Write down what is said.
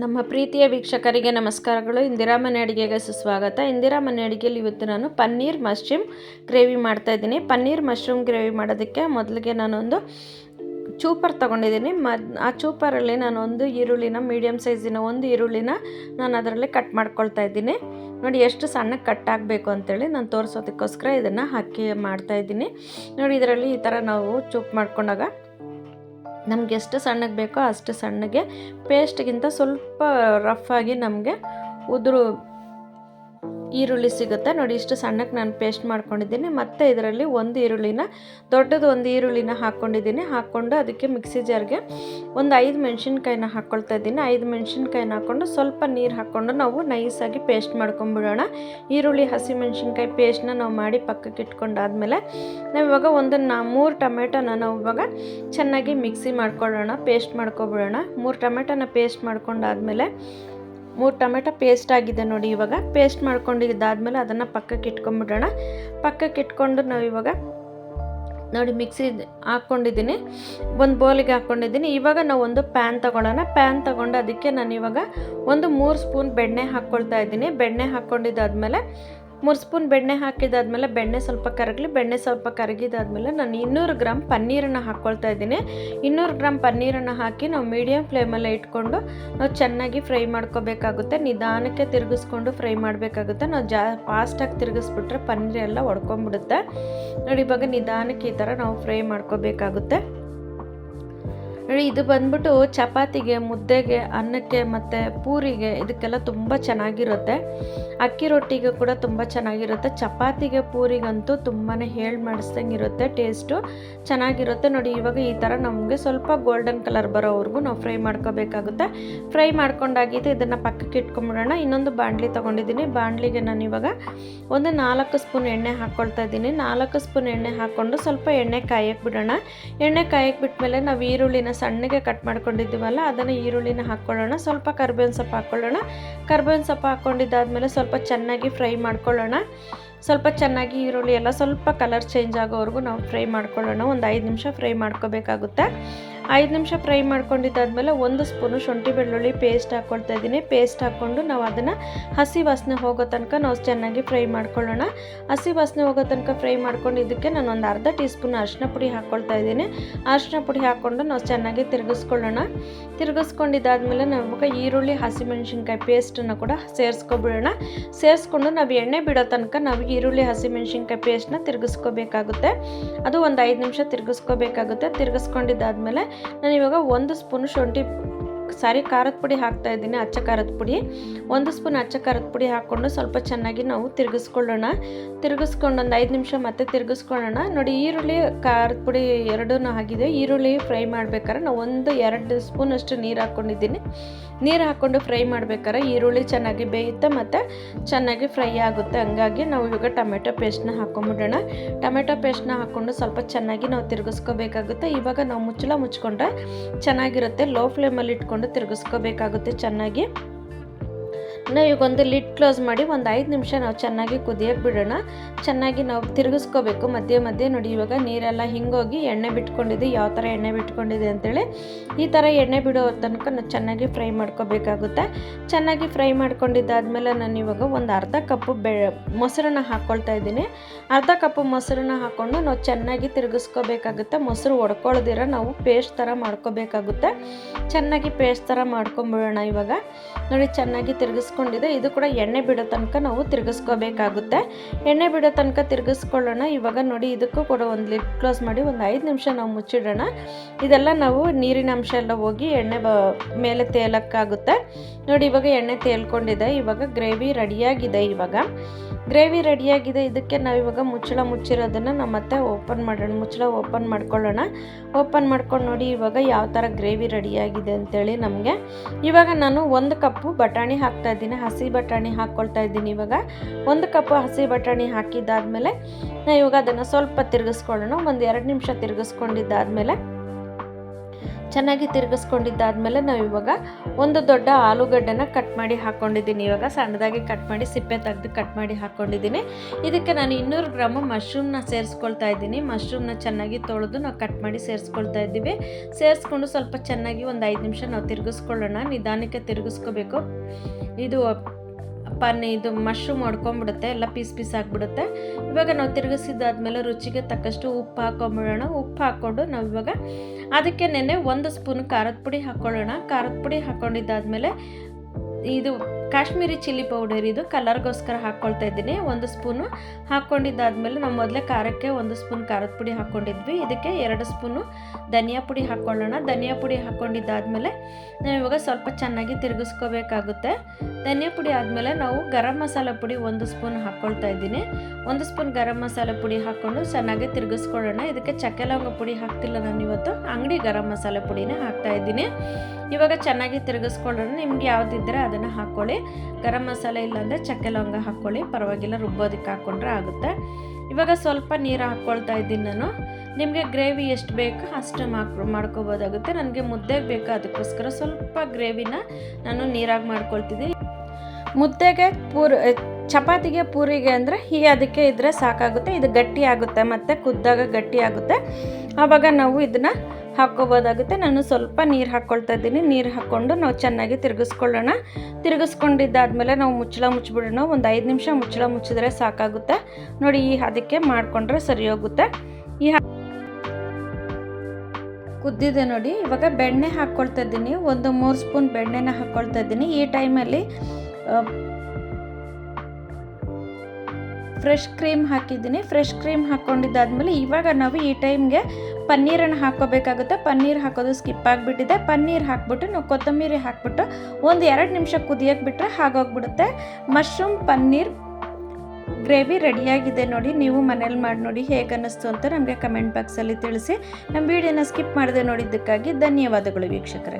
ನಮ್ಮ ಪ್ರೀತಿಯ ವೀಕ್ಷಕರಿಗೆ ನಮಸ್ಕಾರಗಳು. ಇಂದಿರಾ ಮನೆ ಅಡುಗೆಗೆ ಸುಸ್ವಾಗತ. ಇಂದಿರಾ ಮನೆ ಅಡಿಗೆಯಲ್ಲಿ ಇವತ್ತು ನಾನು ಪನ್ನೀರ್ ಮಶ್ರೂಮ್ ಗ್ರೇವಿ ಮಾಡ್ತಾ ಇದ್ದೀನಿ. ಪನ್ನೀರ್ ಮಶ್ರೂಮ್ ಗ್ರೇವಿ ಮಾಡೋದಕ್ಕೆ ಮೊದಲಿಗೆ ನಾನೊಂದು ಚೂಪರ್ ತೊಗೊಂಡಿದ್ದೀನಿ. ಮ ಆ ಚೂಪರಲ್ಲಿ ನಾನು ಒಂದು ಈರುಳ್ಳಿನ ಮೀಡಿಯಮ್ ಸೈಜಿನ ಒಂದು ಈರುಳ್ಳಿನ ನಾನು ಅದರಲ್ಲಿ ಕಟ್ ಮಾಡ್ಕೊಳ್ತಾ ಇದ್ದೀನಿ. ನೋಡಿ, ಎಷ್ಟು ಸಣ್ಣಗೆ ಕಟ್ ಆಗಬೇಕು ಅಂತೇಳಿ ನಾನು ತೋರಿಸೋದಕ್ಕೋಸ್ಕರ ಇದನ್ನು ಹಾಕಿ ಮಾಡ್ತಾ ಇದ್ದೀನಿ. ನೋಡಿ, ಇದರಲ್ಲಿ ಈ ಥರ ನಾವು ಚೂಪ್ ಮಾಡ್ಕೊಂಡಾಗ ನಮ್ಗೆ ಎಷ್ಟು ಸಣ್ಣಗೆ ಬೇಕೋ ಅಷ್ಟು ಸಣ್ಣಗೆ ಪೇಸ್ಟ್ಗಿಂತ ಸ್ವಲ್ಪ ರಫ್ ಆಗಿ ನಮಗೆ ಉದುರು ಈರುಳ್ಳಿ ಸಿಗುತ್ತೆ. ನೋಡಿ, ಇಷ್ಟು ಸಣ್ಣಕ್ಕೆ ನಾನು ಪೇಸ್ಟ್ ಮಾಡ್ಕೊಂಡಿದ್ದೀನಿ. ಮತ್ತು ಇದರಲ್ಲಿ ಒಂದು ಈರುಳ್ಳಿನ, ದೊಡ್ಡದು ಒಂದು ಈರುಳ್ಳಿನ ಹಾಕ್ಕೊಂಡಿದ್ದೀನಿ. ಹಾಕ್ಕೊಂಡು ಅದಕ್ಕೆ ಮಿಕ್ಸಿ ಜಾರ್ಗೆ ಒಂದು ಐದು ಮೆಣಸಿನ್ಕಾಯಿನ ಹಾಕ್ಕೊಳ್ತಾ ಇದ್ದೀನಿ. ಐದು ಮೆಣಸಿನ್ಕಾಯಿನ ಹಾಕ್ಕೊಂಡು ಸ್ವಲ್ಪ ನೀರು ಹಾಕ್ಕೊಂಡು ನಾವು ನೈಸಾಗಿ ಪೇಸ್ಟ್ ಮಾಡ್ಕೊಂಬಿಡೋಣ. ಈರುಳ್ಳಿ, ಹಸಿ ಮೆಣಸಿನ್ಕಾಯಿ ಪೇಸ್ಟ್ನ ನಾವು ಮಾಡಿ ಪಕ್ಕಕ್ಕೆ ಇಟ್ಕೊಂಡಾದ್ಮೇಲೆ ನಾವು ಇವಾಗ ಒಂದು ನಾ ಮೂರು ಟೊಮೆಟೊನ ನಾವು ಇವಾಗ ಚೆನ್ನಾಗಿ ಮಿಕ್ಸಿ ಮಾಡ್ಕೊಳ್ಳೋಣ, ಪೇಸ್ಟ್ ಮಾಡ್ಕೊಬಿಡೋಣ. ಮೂರು ಟೊಮೆಟೊನ ಪೇಸ್ಟ್ ಮಾಡ್ಕೊಂಡಾದ್ಮೇಲೆ ಮೂರು ಟೊಮೆಟೊ ಪೇಸ್ಟ್ ಆಗಿದೆ ನೋಡಿ ಇವಾಗ. ಪೇಸ್ಟ್ ಮಾಡ್ಕೊಂಡಿದ್ದಾದಮೇಲೆ ಅದನ್ನು ಪಕ್ಕಕ್ಕೆ ಇಟ್ಕೊಂಡ್ಬಿಡೋಣ ಪಕ್ಕಕ್ಕೆ ಇಟ್ಕೊಂಡು ನಾವು ಇವಾಗ ನೋಡಿ ಮಿಕ್ಸಿ ಹಾಕ್ಕೊಂಡಿದ್ದೀನಿ ಒಂದು ಬೌಲಿಗೆ ಹಾಕ್ಕೊಂಡಿದ್ದೀನಿ ಇವಾಗ ನಾವು ಒಂದು ಪ್ಯಾನ್ ತೊಗೊಳ್ಳೋಣ. ಪ್ಯಾನ್ ತೊಗೊಂಡು ಅದಕ್ಕೆ ನಾನು ಇವಾಗ ಒಂದು ಮೂರು ಸ್ಪೂನ್ ಬೆಣ್ಣೆ ಹಾಕ್ಕೊಳ್ತಾ ಇದ್ದೀನಿ. ಬೆಣ್ಣೆ ಹಾಕ್ಕೊಂಡಿದ್ದಾದಮೇಲೆ ಮೂರು ಸ್ಪೂನ್ ಬೆಣ್ಣೆ ಹಾಕಿದಾದ್ಮೇಲೆ ಬೆಣ್ಣೆ ಸ್ವಲ್ಪ ಕರಗಲಿ, ಬೆಣ್ಣೆ ಸ್ವಲ್ಪ ಕರಗಿದಾದ್ಮೇಲೆ ನಾನು ಇನ್ನೂರು ಗ್ರಾಮ್ ಪನ್ನೀರನ್ನು ಹಾಕ್ಕೊಳ್ತಾ ಇದ್ದೀನಿ. ಇನ್ನೂರು ಗ್ರಾಮ್ ಪನ್ನೀರನ್ನು ಹಾಕಿ ನಾವು ಮೀಡಿಯಮ್ ಫ್ಲೇಮಲ್ಲೇ ಇಟ್ಕೊಂಡು ನಾವು ಚೆನ್ನಾಗಿ ಫ್ರೈ ಮಾಡ್ಕೋಬೇಕಾಗುತ್ತೆ. ನಿಧಾನಕ್ಕೆ ತಿರುಗಿಸ್ಕೊಂಡು ಫ್ರೈ ಮಾಡಬೇಕಾಗುತ್ತೆ. ನಾವು ಜಾ ಫಾಸ್ಟಾಗಿ ತಿರುಗಿಸ್ಬಿಟ್ರೆ ಪನ್ನೀರೆಲ್ಲ ಒಡ್ಕೊಂಬಿಡುತ್ತೆ. ನೋಡಿ ಇವಾಗ ನಿಧಾನಕ್ಕೆ ಈ ಥರ ನಾವು ಫ್ರೈ ಮಾಡ್ಕೋಬೇಕಾಗುತ್ತೆ. ಇದು ಬಂದ್ಬಿಟ್ಟು ಚಪಾತಿಗೆ, ಮುದ್ದೆಗೆ, ಅನ್ನಕ್ಕೆ ಮತ್ತು ಪೂರಿಗೆ ಇದಕ್ಕೆಲ್ಲ ತುಂಬ ಚೆನ್ನಾಗಿರುತ್ತೆ. ಅಕ್ಕಿ ರೊಟ್ಟಿಗೆ ಕೂಡ ತುಂಬ ಚೆನ್ನಾಗಿರುತ್ತೆ. ಚಪಾತಿಗೆ, ಪೂರಿಗಂತೂ ತುಂಬಾ ಹೇಳಿ ಮಾಡಿಸ್ದಂಗೆ ಇರುತ್ತೆ ಟೇಸ್ಟು ಚೆನ್ನಾಗಿರುತ್ತೆ. ನೋಡಿ, ಇವಾಗ ಈ ಥರ ನಮಗೆ ಸ್ವಲ್ಪ ಗೋಲ್ಡನ್ ಕಲರ್ ಬರೋವರೆಗೂ ನಾವು ಫ್ರೈ ಮಾಡ್ಕೋಬೇಕಾಗುತ್ತೆ. ಫ್ರೈ ಮಾಡ್ಕೊಂಡಾಗಿದೆ ಇದನ್ನು ಪಕ್ಕಕ್ಕೆ ಇಟ್ಕೊಂಬಿಡೋಣ. ಇನ್ನೊಂದು ಬಾಣಲಿ ತೊಗೊಂಡಿದ್ದೀನಿ. ಬಾಣಲಿಗೆ ನಾನು ಇವಾಗ ಒಂದು ನಾಲ್ಕು ಸ್ಪೂನ್ ಎಣ್ಣೆ ಹಾಕ್ಕೊಳ್ತಾ ಇದ್ದೀನಿ. ನಾಲ್ಕು ಸ್ಪೂನ್ ಎಣ್ಣೆ ಹಾಕ್ಕೊಂಡು ಸ್ವಲ್ಪ ಎಣ್ಣೆ ಕಾಯಕ್ಕೆ ಬಿಡೋಣ. ಎಣ್ಣೆ ಕಾಯಕ್ಕೆ ಬಿಟ್ಮೇಲೆ ನಾವು ಈರುಳ್ಳಿನ ಸಣ್ಣಗೆ ಕಟ್ ಮಾಡ್ಕೊಂಡಿದ್ದೀವಲ್ಲ, ಅದನ್ನು ಈರುಳ್ಳಿನ ಹಾಕ್ಕೊಳ್ಳೋಣ ಸ್ವಲ್ಪ ಕರ್ಬೇವಿನ ಸೊಪ್ಪು ಹಾಕ್ಕೊಳ್ಳೋಣ ಕರ್ಬೇವಿನ ಸೊಪ್ಪು ಹಾಕ್ಕೊಂಡಿದ್ದಾದಮೇಲೆ ಸ್ವಲ್ಪ ಚೆನ್ನಾಗಿ ಫ್ರೈ ಮಾಡ್ಕೊಳ್ಳೋಣ. ಸ್ವಲ್ಪ ಚೆನ್ನಾಗಿ ಈರುಳ್ಳಿ ಎಲ್ಲ ಸ್ವಲ್ಪ ಕಲರ್ ಚೇಂಜ್ ಆಗೋವರೆಗೂ ನಾವು ಫ್ರೈ ಮಾಡ್ಕೊಳ್ಳೋಣ. ಒಂದು ಐದು ನಿಮಿಷ ಫ್ರೈ ಮಾಡ್ಕೋಬೇಕಾಗುತ್ತೆ. ಐದು ನಿಮಿಷ ಫ್ರೈ ಮಾಡ್ಕೊಂಡಿದ್ದಾದಮೇಲೆ ಒಂದು ಸ್ಪೂನು ಶುಂಠಿ ಬೆಳ್ಳುಳ್ಳಿ ಪೇಸ್ಟ್ ಹಾಕ್ಕೊಳ್ತಾ ಇದ್ದೀನಿ. ಪೇಸ್ಟ್ ಹಾಕ್ಕೊಂಡು ನಾವು ಅದನ್ನು ಹಸಿ ವಾಸನೆ ಹೋಗೋ ತನಕ ನಾವು ಚೆನ್ನಾಗಿ ಫ್ರೈ ಮಾಡ್ಕೊಳ್ಳೋಣ. ಹಸಿ ವಾಸನೆ ಹೋಗೋ ತನಕ ಫ್ರೈ ಮಾಡ್ಕೊಂಡು ಇದಕ್ಕೆ ನಾನು ಒಂದು ಅರ್ಧ ಟೀ ಸ್ಪೂನ್ ಅರಿಶಿನ ಪುಡಿ ಹಾಕ್ಕೊಳ್ತಾ ಇದ್ದೀನಿ. ಅರಿಶಿನ ಪುಡಿ ಹಾಕ್ಕೊಂಡು ನಾವು ಚೆನ್ನಾಗಿ ತಿರುಗಿಸ್ಕೊಳ್ಳೋಣ. ತಿರುಗಿಸ್ಕೊಂಡಿದ್ದಾದಮೇಲೆ ನಾವು ಈರುಳ್ಳಿ, ಹಸಿಮೆಣಸಿನ್ಕಾಯಿ ಪೇಸ್ಟನ್ನು ಕೂಡ ಸೇರಿಸ್ಕೊಬಿಡೋಣ. ಸೇರಿಸ್ಕೊಂಡು ನಾವು ಎಣ್ಣೆ ಬಿಡೋ ತನಕ ನಾವು ಈರುಳ್ಳಿ, ಹಸಿಮೆಣ್ಸಿನ್ಕಾಯಿ ಪೇಸ್ಟ್ನ ತಿರುಗಿಸ್ಕೋಬೇಕಾಗುತ್ತೆ. ಅದು ಒಂದು ಐದು ನಿಮಿಷ ತಿರುಗಿಸ್ಕೋಬೇಕಾಗುತ್ತೆ. ತಿರುಗಿಸ್ಕೊಂಡಿದ್ದಾದಮೇಲೆ ನಾನು ಇವಾಗ ಒಂದು ಸ್ಪೂನ್ ಶುಂಠಿ, ಸಾರಿ ಖಾರದ ಪುಡಿ ಹಾಕ್ತಾ ಇದ್ದೀನಿ, ಅಚ್ಚ ಖಾರದ ಪುಡಿ. ಒಂದು ಸ್ಪೂನ್ ಅಚ್ಚ ಖಾರದ ಪುಡಿ ಹಾಕ್ಕೊಂಡು ಸ್ವಲ್ಪ ಚೆನ್ನಾಗಿ ನಾವು ತಿರುಗಿಸ್ಕೊಳ್ಳೋಣ. ತಿರುಗಿಸ್ಕೊಂಡು ಒಂದು ಐದು ನಿಮಿಷ ಮತ್ತೆ ತಿರುಗಿಸ್ಕೊಳ್ಳೋಣ. ನೋಡಿ, ಈರುಳ್ಳಿ, ಖಾರದ ಪುಡಿ ಎರಡೂ ಆಗಿದೆ. ಈರುಳ್ಳಿ ಫ್ರೈ ಮಾಡ್ಬೇಕಾದ್ರೆ ನಾವು ಒಂದು ಎರಡು ಸ್ಪೂನಷ್ಟು ನೀರು ಹಾಕ್ಕೊಂಡಿದ್ದೀನಿ ನೀರು ಹಾಕ್ಕೊಂಡು ಫ್ರೈ ಮಾಡ್ಬೇಕಾದ್ರೆ ಈರುಳ್ಳಿ ಚೆನ್ನಾಗಿ ಬೇಯುತ್ತೆ ಮತ್ತು ಚೆನ್ನಾಗಿ ಫ್ರೈ ಆಗುತ್ತೆ. ಹಂಗಾಗಿ ನಾವು ಇವಾಗ ಟೊಮೆಟೊ ಪೇಸ್ಟ್ನ ಹಾಕ್ಕೊಂಬಿಡೋಣ ಟೊಮೆಟೊ ಪೇಸ್ಟ್ನ ಹಾಕ್ಕೊಂಡು ಸ್ವಲ್ಪ ಚೆನ್ನಾಗಿ ನಾವು ತಿರುಗಿಸ್ಕೋಬೇಕಾಗುತ್ತೆ. ಇವಾಗ ನಾವು ಮುಚ್ಚಳ ಮುಚ್ಕೊಂಡ್ರೆ ಚೆನ್ನಾಗಿರುತ್ತೆ. ಲೋ ಫ್ಲೇಮಲ್ಲಿ ಇಟ್ಕೊಂಡು ತಿರುಗಿಸ್ಕೋಬೇಕಾಗುತ್ತೆ ಚೆನ್ನಾಗಿ. ನಾವು ಈಗ ಒಂದು ಲಿಡ್ ಕ್ಲೋಸ್ ಮಾಡಿ ಒಂದು ಐದು ನಿಮಿಷ ನಾವು ಚೆನ್ನಾಗಿ ಕುದಿಯೋಕೆ ಬಿಡೋಣ. ಚೆನ್ನಾಗಿ ನಾವು ತಿರುಗಿಸ್ಕೋಬೇಕು. ಮಧ್ಯೆ ಮಧ್ಯೆ ನೋಡಿ ಇವಾಗ ನೀರೆಲ್ಲ ಹಿಂಗೋಗಿ ಎಣ್ಣೆ ಬಿಟ್ಕೊಂಡಿದೆ. ಯಾವ ಥರ ಎಣ್ಣೆ ಬಿಟ್ಕೊಂಡಿದೆ ಅಂತೇಳಿ ಈ ಥರ ಎಣ್ಣೆ ಬಿಡೋ ತನಕ ನಾವು ಚೆನ್ನಾಗಿ ಫ್ರೈ ಮಾಡ್ಕೋಬೇಕಾಗುತ್ತೆ. ಚೆನ್ನಾಗಿ ಫ್ರೈ ಮಾಡ್ಕೊಂಡಿದ್ದಾದಮೇಲೆ ನಾನು ಇವಾಗ ಒಂದು ಅರ್ಧ ಕಪ್ಪು ಬೆ ಮೊಸರನ್ನ ಹಾಕ್ಕೊಳ್ತಾ ಇದ್ದೀನಿ. ಅರ್ಧ ಕಪ್ಪು ಮೊಸರನ್ನ ಹಾಕ್ಕೊಂಡು ನಾವು ಚೆನ್ನಾಗಿ ತಿರುಗಿಸ್ಕೋಬೇಕಾಗುತ್ತೆ. ಮೊಸರು ಒಡ್ಕೊಳ್ದಿರ ನಾವು ಪೇಸ್ಟ್ ಥರ ಮಾಡ್ಕೋಬೇಕಾಗುತ್ತೆ. ಚೆನ್ನಾಗಿ ಪೇಸ್ಟ್ ಥರ ಮಾಡ್ಕೊಂಬಿಡೋಣ ಇವಾಗ. ನೋಡಿ ಚೆನ್ನಾಗಿ ತಿರುಗಿಸ್ ತಿರುಗಿಸ್ಕೊಂಡಿದೆ ಇದು ಕೂಡ ಎಣ್ಣೆ ಬಿಡೋ ತನಕ ನಾವು ತಿರುಗಿಸ್ಕೋಬೇಕಾಗುತ್ತೆ. ಎಣ್ಣೆ ಬಿಡೋ ತನಕ ತಿರುಗಿಸ್ಕೊಳ್ಳೋಣ. ಇವಾಗ ನೋಡಿ ಇದಕ್ಕೂ ಕೂಡ ಒಂದು ಲಿಡ್ ಕ್ಲೋಸ್ ಮಾಡಿ ಒಂದು ಐದು ನಿಮಿಷ ನಾವು ಮುಚ್ಚಿಡೋಣ. ಇದೆಲ್ಲ ನಾವು ನೀರಿನ ಅಂಶ ಎಲ್ಲ ಹೋಗಿ ಎಣ್ಣೆ ಬ ಮೇಲೆ ತೇಲಕ್ಕಾಗುತ್ತೆ. ನೋಡಿ ಇವಾಗ ಎಣ್ಣೆ ತೇಲ್ಕೊಂಡಿದೆ. ಇವಾಗ ಗ್ರೇವಿ ರೆಡಿಯಾಗಿದೆ ಇವಾಗ. ಗ್ರೇವಿ ರೆಡಿಯಾಗಿದೆ. ಇದಕ್ಕೆ ನಾವು ಇವಾಗ ಮುಚ್ಚಳ ಮುಚ್ಚಿರೋದನ್ನು ನಾವು ಮತ್ತೆ ಓಪನ್ ಮಾಡೋಣ, ಮುಚ್ಚಳ ಓಪನ್ ಮಾಡ್ಕೊಳ್ಳೋಣ. ಓಪನ್ ಮಾಡ್ಕೊಂಡು ನೋಡಿ ಇವಾಗ ಯಾವ ಥರ ಗ್ರೇವಿ ರೆಡಿಯಾಗಿದೆ ಅಂತೇಳಿ ನಮಗೆ. ಇವಾಗ ನಾನು ಒಂದು ಕಪ್ಪು ಬಟಾಣಿ ಹಾಕ್ತಾ ಇದ್ದೀನಿ. ಹಸಿ ಬಟಾಣಿ ಹಾಕ್ಕೊಳ್ತಾ ಇದ್ದೀನಿ ಇವಾಗ. ಒಂದು ಕಪ್ಪು ಹಸಿ ಬಟಾಣಿ ಹಾಕಿದ್ದಾದಮೇಲೆ ಇವಾಗ ಅದನ್ನು ಸ್ವಲ್ಪ ತಿರುಗಿಸ್ಕೊಳ್ಳೋಣ. ಒಂದು ಎರಡು ನಿಮಿಷ ತಿರುಗಿಸ್ಕೊಂಡಿದ್ದಾದಮೇಲೆ ಚೆನ್ನಾಗಿ ತಿರುಗಿಸ್ಕೊಂಡಿದ್ದಾದಮೇಲೆ ನಾವು ಇವಾಗ ಒಂದು ದೊಡ್ಡ ಆಲೂಗಡ್ಡೆನ ಕಟ್ ಮಾಡಿ ಹಾಕ್ಕೊಂಡಿದ್ದೀನಿ ಇವಾಗ ಸಣ್ಣದಾಗಿ ಕಟ್ ಮಾಡಿ, ಸಿಪ್ಪೆ ತೆಗೆದು ಕಟ್ ಮಾಡಿ ಹಾಕ್ಕೊಂಡಿದ್ದೀನಿ ಇದಕ್ಕೆ ನಾನು ಇನ್ನೂರು ಗ್ರಾಮು ಮಶ್ರೂಮ್ನ ಸೇರಿಸ್ಕೊಳ್ತಾ ಇದ್ದೀನಿ. ಮಶ್ರೂಮ್ನ ಚೆನ್ನಾಗಿ ತೊಳೆದು ನಾವು ಕಟ್ ಮಾಡಿ ಸೇರಿಸ್ಕೊಳ್ತಾ ಇದ್ದೀವಿ. ಸೇರಿಸ್ಕೊಂಡು ಸ್ವಲ್ಪ ಚೆನ್ನಾಗಿ ಒಂದು ಐದು ನಿಮಿಷ ನಾವು ತಿರುಗಿಸ್ಕೊಳ್ಳೋಣ. ನಿಧಾನಕ್ಕೆ ತಿರುಗಿಸ್ಕೋಬೇಕು. ಇದು ಪನ್ ಇದು ಮಶ್ರೂಮ್ ಹೊಡ್ಕೊಂಬಿಡುತ್ತೆ ಎಲ್ಲ ಪೀಸ್ ಪೀಸ್ ಆಗಿಬಿಡುತ್ತೆ. ಇವಾಗ ನಾವು ತಿರುಗಿಸಿದ್ದಾದ್ಮೇಲೆ ರುಚಿಗೆ ತಕ್ಕಷ್ಟು ಉಪ್ಪು ಹಾಕೊಂಬಿಡೋಣ. ಉಪ್ಪು ಹಾಕ್ಕೊಂಡು ನಾವು ಇವಾಗ ಅದಕ್ಕೆ ನೆನೆ ಒಂದು ಸ್ಪೂನ್ ಖಾರದ ಪುಡಿ ಹಾಕ್ಕೊಳ್ಳೋಣ ಖಾರದ ಪುಡಿ ಹಾಕ್ಕೊಂಡಿದ್ದಾದ್ಮೇಲೆ ಇದು ಕಾಶ್ಮೀರಿ ಚಿಲ್ಲಿ ಪೌಡರ್ ಇದು ಕಲರ್ಗೋಸ್ಕರ ಹಾಕ್ಕೊಳ್ತಾ ಇದ್ದೀನಿ. ಒಂದು ಸ್ಪೂನು ಹಾಕ್ಕೊಂಡಿದ್ದಾದ್ಮೇಲೆ ನಾವು ಮೊದಲೇ ಖಾರಕ್ಕೆ ಒಂದು ಸ್ಪೂನ್ ಖಾರದ ಪುಡಿ ಹಾಕ್ಕೊಂಡಿದ್ವಿ. ಇದಕ್ಕೆ ಎರಡು ಸ್ಪೂನು ಧನಿಯಾ ಪುಡಿ ಹಾಕ್ಕೊಳ್ಳೋಣ. ಧನಿಯಾ ಪುಡಿ ಹಾಕ್ಕೊಂಡಿದ್ದಾದ್ಮೇಲೆ ನಾವು ಇವಾಗ ಸ್ವಲ್ಪ ಚೆನ್ನಾಗಿ ತಿರುಗಿಸ್ಕೋಬೇಕಾಗುತ್ತೆ. ಧನಿಯಾ ಪುಡಿ ಆದಮೇಲೆ ನಾವು ಗರಂ ಮಸಾಲೆ ಪುಡಿ ಒಂದು ಸ್ಪೂನ್ ಹಾಕ್ಕೊಳ್ತಾ ಇದ್ದೀನಿ. ಒಂದು ಸ್ಪೂನ್ ಗರಂ ಮಸಾಲೆ ಪುಡಿ ಹಾಕ್ಕೊಂಡು ಚೆನ್ನಾಗಿ ತಿರುಗಿಸ್ಕೊಳ್ಳೋಣ. ಇದಕ್ಕೆ ಚಕ್ಕೆ ಲವಂಗ ಪುಡಿ ಹಾಕ್ತಿಲ್ಲ ನಾನು ಇವತ್ತು. ಅಂಗಡಿ ಗರಂ ಮಸಾಲೆ ಪುಡಿನೇ ಹಾಕ್ತಾ ಇದ್ದೀನಿ. ಇವಾಗ ಚೆನ್ನಾಗಿ ತಿರುಗಿಸ್ಕೊಳ್ಳೋಣ. ನಿಮ್ಗೆ ಯಾವುದಿದ್ದರೆ ಅದನ್ನು ಹಾಕ್ಕೊಳ್ಳಿ ಗರಂ ಮಸಾಲೆ ಇಲ್ಲಾಂದರೆ ಚಕ್ಕೆ ಲವಂಗ ಹಾಕ್ಕೊಳ್ಳಿ ಪರವಾಗಿಲ್ಲ, ರುಬ್ಬೋದಕ್ಕೆ ಹಾಕ್ಕೊಂಡ್ರೆ ಆಗುತ್ತೆ. ಇವಾಗ ಸ್ವಲ್ಪ ನೀರು ಹಾಕ್ಕೊಳ್ತಾ ಇದ್ದೀನಿ ನಾನು. ನಿಮಗೆ ಗ್ರೇವಿ ಎಷ್ಟು ಬೇಕು ಅಷ್ಟು ಮಾಕ್, ಮಾಡ್ಕೋಬೋದಾಗುತ್ತೆ. ನನಗೆ ಮುದ್ದೆಗೆ ಬೇಕು? ಅದಕ್ಕೋಸ್ಕರ ಸ್ವಲ್ಪ ಗ್ರೇವಿನ ನಾನು ನೀರಾಗಿ ಮಾಡ್ಕೊಳ್ತಿದ್ದೀನಿ. ಮುದ್ದೆಗೆ ಪೂರ್ ಚಪಾತಿಗೆ ಪೂರಿಗೆ ಅಂದರೆ ಈ ಅದಕ್ಕೆ ಇದ್ದರೆ ಸಾಕಾಗುತ್ತೆ. ಇದು ಗಟ್ಟಿ ಆಗುತ್ತೆ, ಮತ್ತು ಕುದ್ದಾಗ ಗಟ್ಟಿ ಆಗುತ್ತೆ. ಆವಾಗ ನಾವು ಇದನ್ನು ಹಾಕ್ಕೋಬೋದಾಗುತ್ತೆ ನಾನು ಸ್ವಲ್ಪ ನೀರು ಹಾಕ್ಕೊಳ್ತಾ ಇದ್ದೀನಿ. ನೀರು ಹಾಕ್ಕೊಂಡು ನಾವು ಚೆನ್ನಾಗಿ ತಿರುಗಿಸ್ಕೊಳ್ಳೋಣ. ತಿರುಗಿಸ್ಕೊಂಡಿದ್ದಾದಮೇಲೆ ನಾವು ಮುಚ್ಚಳ ಮುಚ್ಚಿಬಿಡೋಣ ಒಂದು ಐದು ನಿಮಿಷ ಮುಚ್ಚಳ ಮುಚ್ಚಿದ್ರೆ ಸಾಕಾಗುತ್ತೆ. ನೋಡಿ, ಈ ಅದಕ್ಕೆ ಮಾಡಿಕೊಂಡ್ರೆ ಸರಿ ಹೋಗುತ್ತೆ. ಈ ಕುದ್ದಿದೆ ನೋಡಿ. ಇವಾಗ ಬೆಣ್ಣೆ ಹಾಕ್ಕೊಳ್ತಾ ಇದ್ದೀನಿ. ಒಂದು ಮೂರು ಸ್ಪೂನ್ ಬೆಣ್ಣೆನ ಹಾಕ್ಕೊಳ್ತಾ ಇದ್ದೀನಿ. ಈ ಟೈಮಲ್ಲಿ ಫ್ರೆಶ್ ಕ್ರೀಮ್ ಹಾಕಿದ್ದೀನಿ. ಫ್ರೆಶ್ ಕ್ರೀಮ್ ಹಾಕ್ಕೊಂಡಿದ್ದಾದ್ಮೇಲೆ ಇವಾಗ ನಾವು ಈ ಟೈಮ್ಗೆ ಪನ್ನೀರನ್ನು ಹಾಕೋಬೇಕಾಗುತ್ತೆ ಪನ್ನೀರ್ ಹಾಕೋದು ಸ್ಕಿಪ್ ಆಗಿಬಿಟ್ಟಿದೆ. ಪನ್ನೀರ್ ಹಾಕ್ಬಿಟ್ಟು ನಾವು ಕೊತ್ತಂಬರಿ ಹಾಕ್ಬಿಟ್ಟು ಒಂದು ಎರಡು ನಿಮಿಷ ಕುದಿಯೋಕೆ ಬಿಟ್ಟರೆ ಹಾಗೋಗ್ಬಿಡುತ್ತೆ. ಮಶ್ರೂಮ್ ಪನ್ನೀರ್ ಗ್ರೇವಿ ರೆಡಿಯಾಗಿದೆ ನೋಡಿ. ನೀವು ಮನೇಲಿ ಮಾಡಿ ನೋಡಿ ಹೇಗೆ ಅನ್ನಿಸ್ತು ಅಂತ ನಮಗೆ ಕಮೆಂಟ್ ಬಾಕ್ಸಲ್ಲಿ ತಿಳಿಸಿ. ನಮ್ಮ ವಿಡಿಯೋನ ಸ್ಕಿಪ್ ಮಾಡದೆ ನೋಡಿದ್ದಕ್ಕಾಗಿ ಧನ್ಯವಾದಗಳು ವೀಕ್ಷಕರೇ.